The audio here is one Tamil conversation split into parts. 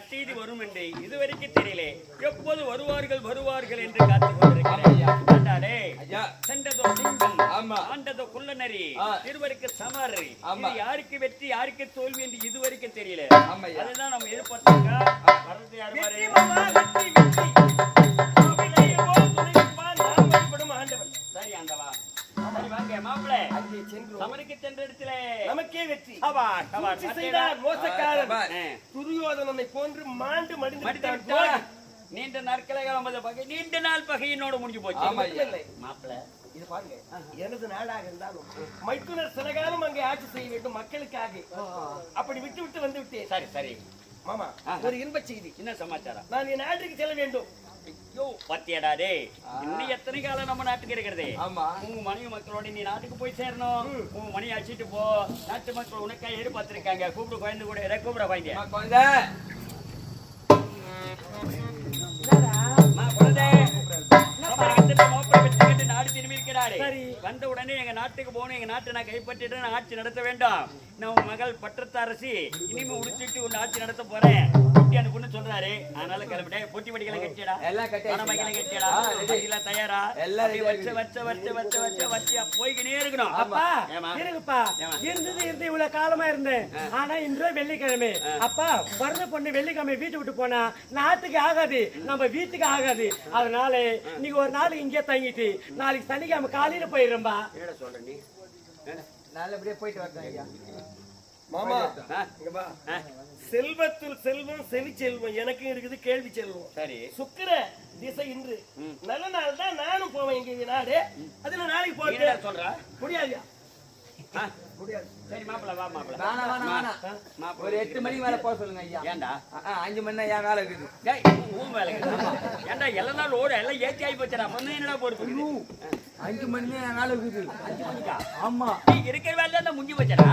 நற்செய்தி வரும் என்று இதுவரைக்கும் தெரியல. எப்போது வருவார்கள் வருவார்கள் என்று காத்துக் கொண்டிருக்கிறேன். சமர் யாருக்கு வெற்றி யாருக்கு தோல்வி என்று இதுவரைக்கும் தெரியல. அதுதான் நம்ம எதிர்பார்த்தாங்க நமக்கே வெற்றி. மோசக்காரன். துரியோதனனை போன்று மாண்டு மடிந்து. நீண்ட பகை நீண்ட நாள் பகையினோட முடிஞ்சு போச்சு. மாப்பிள்ளை இது பாருங்க. எனது நாடாக இருந்தாலும் மைத்துனர் சிலகாலம் அங்கே ஆட்சி செய்ய வேண்டும் மக்களுக்காக. அப்படி விட்டு விட்டு வந்து விட்டேன். சரி சரி. மாமா. ஒரு இன்ப செய்தி. என்ன சமாச்சாரம்? நான் என் நாட்டுக்கு செல்ல வேண்டும். ஐயோ. பத்தியடா டே இன்னும் எத்தனை காலம் நம்ம நாட்டுக்கு இருக்கிறது? ஆமா. உங்க மனைவி மக்களோட நீ நாட்டுக்கு போய் சேரணும். உங்க மணி அடிச்சிட்டு போ. நாட்டு மக்கள் உனக்காக எதிர்பார்த்திருக்காங்க. கூப்பிடு குழந்தை கூட கூப்பிட குழந்தை. இருக்கிறாரு வந்த உடனே எங்க நாட்டுக்கு போகணும். எங்க நாட்டை நான் கைப்பற்றிட்டு நான் ஆட்சி நடத்த வேண்டாம். நான் உன் மகள் பற்றத்த அரசி. இனிமே உடுத்திட்டு உன் ஆட்சி நடத்த போறேன். குட்டி அந்த பொண்ணு சொல்றாரு. அதனால கிளம்பிட்டேன். பொட்டி படிக்கலாம் கட்டியடா எல்லாம் கட்டியடா. எல்லாம் தயாரா? எல்லாம் வச்ச வச்ச வச்ச வச்ச இருக்கணும். அப்பா ஏம்மா? இருந்தது இருந்து இவ்வளவு காலமா இருந்தேன். ஆனா இன்று வெள்ளிக்கிழமை. அப்பா வர்ற பொண்ணு வெள்ளிக்கிழமை வீட்டு விட்டு போனா நாட்டுக்கு ஆகாது. நம்ம வீட்டுக்கு ஆகாது. அதனால நீங்க ஒரு நாள் இங்கே தங்கிட்டு நாளைக்கு சனிக்கிழமை காலையில போயிடுறோம்பா என்னடா சொல்ற நீ? நல்லபடியா போயிட்டு ஐயா. மாமா? இங்க? செல்வத்தில் செல்வம் செவி செல்வம் எனக்கும் இருக்குது கேள்வி செல்வம். சரி. சுக்கிர திசை இன்று. நல்ல நாள் தான் நானும் போவேன் எங்க நாடு. அதுல நாளைக்கு போட்டு சொல்ற? முடியாது சரி வா ஒரு எட்டு மணிக்கு மேல போக சொல்லுங்க ஐயா. ஆ, அஞ்சு மணி என் வேலை இருக்குது. டேய், எல்லா நாள் ஓட எல்லாம் ஏத்தி ஆகி போச்சுடா. அப்ப என்னடா பொறுப்பு அஞ்சு மணி என் வேலை இருக்குது. அஞ்சு மணிக்கா? ஆமா. நீ இருக்கிற வேலை தான் முடிஞ்சு போச்சடா.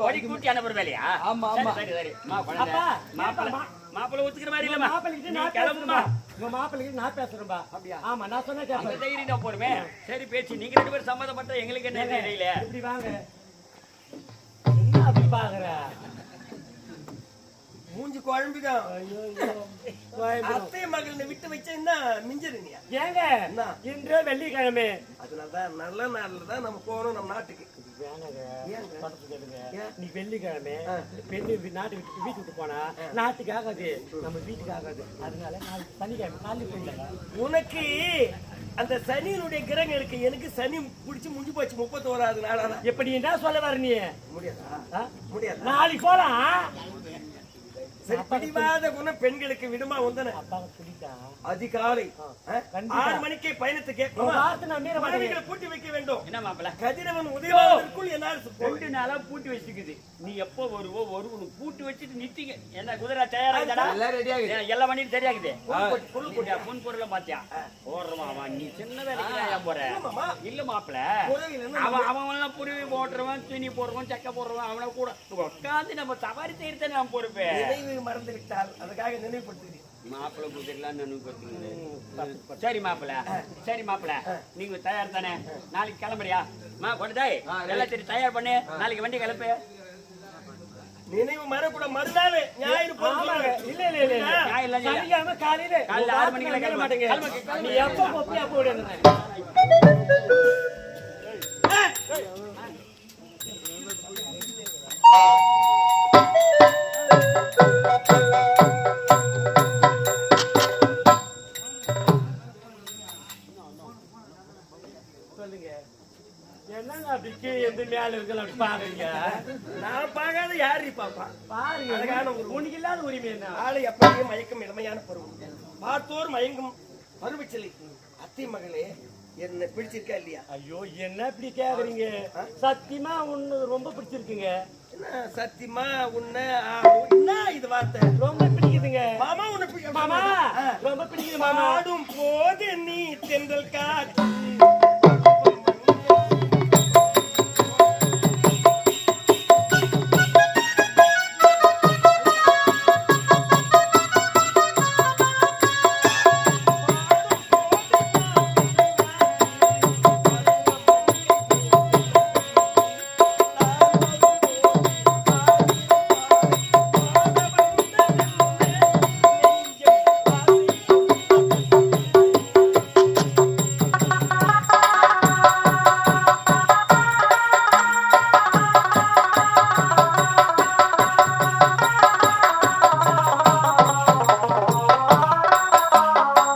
ஓடி கூட்டி அனுப்புற வேலையா? ஆமா, ஆமா. சரி மாப்பிள்ள ஒத்துக்கிற மாதிரி இல்லம்மா. மாப்பிள்ளைக்கு நீ நான் கிளம்புமா உங்க மாப்பிள்ளைக்கு நான் பேசுறேன்பா. அப்படியா? ஆமா நான் சொன்ன அந்த கேட்பேன் தைரியம் தான் போருமே சரி பேச்சு. நீங்க ரெண்டு பேரும் சம்மதப்பட்ட எங்களுக்கு என்ன தெரியல. இப்படி வாங்க. என்ன அப்படி பாக்குற? மூஞ்சி கோயம்புத்தூர். அத்தை மகளை விட்டு வச்சேன்னா மிஞ்சிருனியா ஏங்க? இன்று வெள்ளிக்கிழமை. அதனாலதான் நல்ல நாள்ல தான் நம்ம போகணும் நம்ம நாட்டுக்கு. நீ வெள்ளிக்கிழமை. பெண்ணு நாட்டு விட்டு வீட்டு விட்டு போனா நாட்டுக்கு ஆகாது நம்ம வீட்டுக்கு ஆகாது அதனால நாளைக்கு சனிக்கிழமை போயிடலாம் உனக்கு அந்த சனியினுடைய கிரகம் இருக்கு. எனக்கு சனி பிடிச்சி முடிஞ்சு போச்சு முப்பத்தோராது நாளான இப்ப நீ என்ன சொல்ல வர நீ? முடியாதா? முடியாது? நாளைக்கு போலாம். பிடிவாத குணம் பெண்களுக்கு விடுமா வந்தன அதிகாலை. ஆறு மணிக்கே பயணத்துக்கு மனைவிகளை பூட்டி வைக்க வேண்டும். என்ன மாப்பிள்ள? கதிரவன் உதயமாவதற்குள் என்னால் ரெண்டு நாளா பூட்டி வச்சுக்குது. நீ எப்போ வருவோ வருவனு பூட்டி வச்சுட்டு நித்தீங்க என்ன குதிரை தயாராகிட்டா எல்லாம் ரெடி ஆகுது. எல்லா வண்டியும் சரியாகுது பொன் பொருளை பாத்தியா? அவன். நீ சின்னதா இருக்கிறான் போற. இல்ல அவன் அவன் எல்லாம் புரிவி போட்டுருவான் துணி போடுறவன் சக்கை போடுறவன் அவனை கூட. உட்காந்து நம்ம சவாரி செய்யறத நான் பொறுப்பு. நினைவு மறந்து விட்டால் அதுக்காக நினைவுபடுத்துகிறேன் மாப்பிள்ளை குதிரலாம் நினைவு சரி மாப்பிள்ள சரி மாப்பிள்ள. நீங்க தயார் தானே? நாளைக்கு கிளம்புறியா? மா கொண்டாய் எல்லாம் சரி தயார் பண்ணு. நாளைக்கு வண்டி கிளப்பு நினைவு மறக்கூட மறுநாள் ஞாயிறு இல்ல. சனிக்கிழமை காலையில காலையில ஆறு மணிக்கு கிளம்பு. மாட்டேங்க. கிளம்பு, கிளம்பு. நீ எப்போ போப்பியா போடுங்க சொல்லுங்க. என்னங்க அப்படி கீழே இருந்து மேல இருக்கல அப்படி பாருங்க நான் பார்க்காத யாரு பாப்பா? பாருங்க. அழகான ஒரு உனக்கு இல்லாத உரிமை என்ன? ஆளை எப்படியே மயக்கம் இளமையான பருவம். பார்த்தோர் மயங்கும் பருவச்சிலை அத்தை மகளே என்ன பிடிச்சிருக்கா இல்லையா? ஐயோ என்ன இப்படி கேக்குறீங்க? சத்தியமா ஒண்ணு ரொம்ப பிடிச்சிருக்குங்க. என்ன சத்தியமா உன்னை என்ன இது வார்த்தை? ரொம்ப பிடிக்குதுங்க. மாமா உன்னை மாமா. ரொம்ப பிடிக்குது மாமா. பாடும் போது நீ தென்றல் காற்று